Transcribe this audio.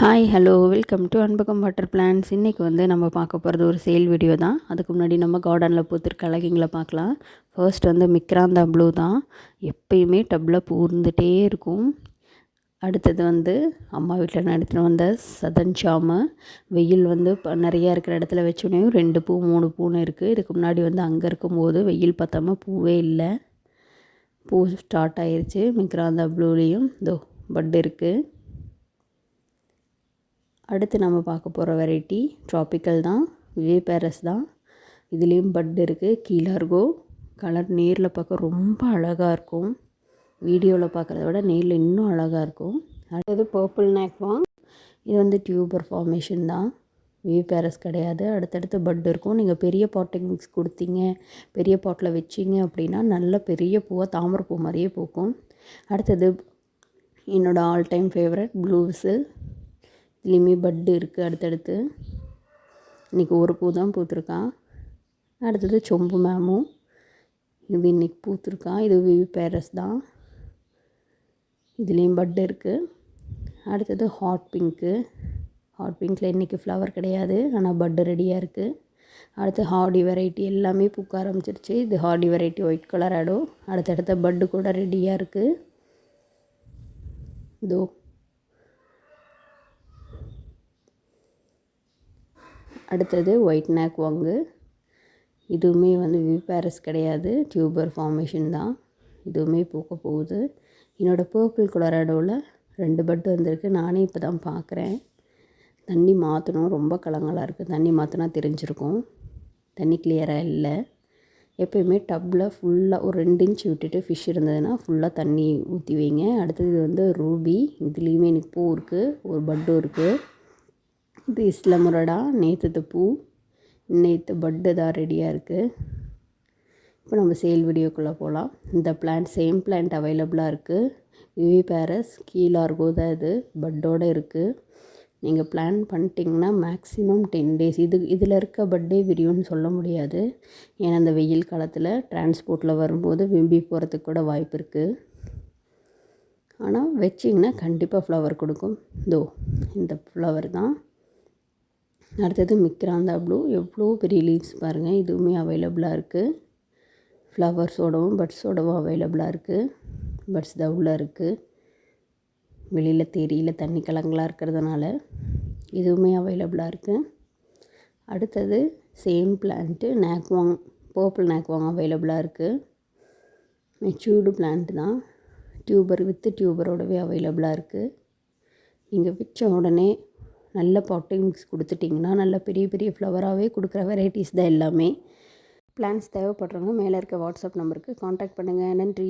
Hi hello welcome to Anbagam water plants இன்றைக்கி வந்து நம்ம பார்க்க போகிறது ஒரு சேல் வீடியோ தான். அதுக்கு முன்னாடி நம்ம கார்டனில் பூத்திருக்க அழகிங்களை பார்க்கலாம். ஃபர்ஸ்ட் வந்து மிக்ராந்தா ப்ளூ தான். எப்பயுமே டப்பில் பூர்ந்துட்டே இருக்கும். அடுத்தது வந்து அம்மா வீட்டில் நடத்தின வந்த சதன் சாமு வெயில் வந்து இப்போ நிறையா இருக்கிற இடத்துல வச்சோடனே ரெண்டு பூ மூணு பூன்னு இருக்குது இதுக்கு முன்னாடி வந்து அங்கே இருக்கும்போது வெயில் பார்த்தாம பூவே இல்லை. பூ ஸ்டார்ட் ஆயிடுச்சு மிக்ராந்தா ப்ளூலேயும் இதோ பட் இருக்குது அடுத்து நம்ம பார்க்க போகிற வெரைட்டி ட்ராபிக்கல் தான் விவே பேரஸ் தான். இதுலேயும் பட் இருக்குது கீழார்கோ கலர் நேரில் பார்க்க ரொம்ப அழகாக இருக்கும். வீடியோவில் பார்க்குறத விட நேரில் இன்னும் அழகாக இருக்கும். அடுத்தது பர்பிள் நேக்வாங் இது வந்து டியூபர் ஃபார்மேஷன் தான். விவி பேரஸ் கிடையாது. அடுத்தடுத்து பட் இருக்கும். நீங்கள் பெரிய பாட்டிங் மிக்ஸ் கொடுத்தீங்க பெரிய பாட்டில் வச்சிங்க அப்படின்னா நல்ல பெரிய பூவாக தாமரை பூ மாதிரியே பூக்கும். அடுத்தது என்னோடய all time favourite blue whistle இதுலேயுமே பட்டு இருக்குது அடுத்தடுத்து. இன்றைக்கி ஒரு பூ தான் பூத்துருக்கான் அடுத்தது சொம்பு மேமும் இது இன்றைக்கி பூத்துருக்கான் இது விவி பேரஸ் தான். இதுலேயும் பட்டு இருக்குது அடுத்தது ஹாட் பிங்க்கு ஹாட் பிங்க்கில் இன்றைக்கி ஃப்ளவர் கிடையாது. ஆனால் பட்டு ரெடியாக இருக்குது அடுத்து ஹார்டி வெரைட்டி எல்லாமே பூக்க ஆரம்பிச்சிருச்சு. இது ஹார்டி வெரைட்டி ஒயிட் கலர் ஆடும் அடுத்தடுத்த பட்டு கூட ரெடியாக இருக்குது இதோ அடுத்தது ஒயிட் நேக் வாங்கு. இதுவுமே வந்து விவிபேரஸ் கிடையாது. டியூபர் ஃபார்மேஷன் தான். இதுவுமே பூக்க போகுது. என்னோடய பர்பிள் கொலராடோவில் ரெண்டு பட்டு வந்திருக்கு. நானே இப்போ தான் பார்க்குறேன் தண்ணி மாற்றணும் ரொம்ப கலங்களாக இருக்குது தண்ணி மாற்றினா தெரிஞ்சிருக்கும். தண்ணி கிளியராக இல்லை. எப்போயுமே டப்பில் ஃபுல்லாக ஒரு ரெண்டு இன்ச் விட்டுட்டு ஃபிஷ் இருந்ததுன்னா ஃபுல்லாக தண்ணி ஊற்றி வைங்க. அடுத்தது வந்து ரூபி இதுலேயுமே எனக்கு பூ இருக்குது ஒரு பட்டும் இருக்குது இது இஸ்லமுரடா நேற்று பூ நேற்று பட்டு தான் ரெடியாக இருக்குது இப்போ நம்ம சேல் வீடியோக்குள்ளே போகலாம் இந்த பிளான்ட் சேம் பிளான்ட் அவைலபிளாக இருக்குது விவி பேரஸ் கீழார்கோ தான் இது பட்டோடு இருக்குது நீங்கள் பிளான் பண்ணிட்டீங்கன்னா மேக்ஸிமம் டென் டேஸ் இது இதில் இருக்க பர்த்டே விரியும்னு சொல்ல முடியாது. ஏன்னா அந்த வெயில் காலத்தில் டிரான்ஸ்போர்ட்டில் வரும்போது விம்பி போகிறதுக்கு கூட வாய்ப்பு இருக்குது ஆனால் வச்சிங்கன்னா கண்டிப்பாக ஃப்ளவர் கொடுக்கும். தோ இந்த ஃப்ளவர் தான். அடுத்தது மிக்ராந்தா ப்ளூ. எவ்வளோ பெரிய லீவ்ஸ் பாருங்கள் இதுவுமே அவைலபிளாக இருக்குது ஃப்ளவர்ஸோடவும் பட்ஸோடவும் அவைலபிளாக இருக்குது பட்ஸ் தான் இருக்குது வெளியில் தெரியல தண்ணி கலங்களாக இருக்கிறதுனால இதுவுமே அவைலபிளாக இருக்குது அடுத்தது சேம் பிளான்ட்டு நேக்வாங் பர்பிள் நேக்வாங் அவைலபிளாக இருக்குது மெச்சூர்டு பிளான்ட் தான். டியூபர் வித்து டியூபரோடவே அவைலபிளாக இருக்குது நீங்கள் வச்ச உடனே நல்ல பாட்டிங் மிக்ஸ் கொடுத்துட்டிங்கன்னா நல்ல பெரிய பெரிய ஃப்ளவராகவே கொடுக்குற வெரைட்டிஸ் தான் எல்லாமே. பிளான்ஸ் தேவைப்படுறவங்க மேலே இருக்க வாட்ஸ்அப் நம்பருக்கு காண்டாக்ட் பண்ணுங்கள் நன்றி.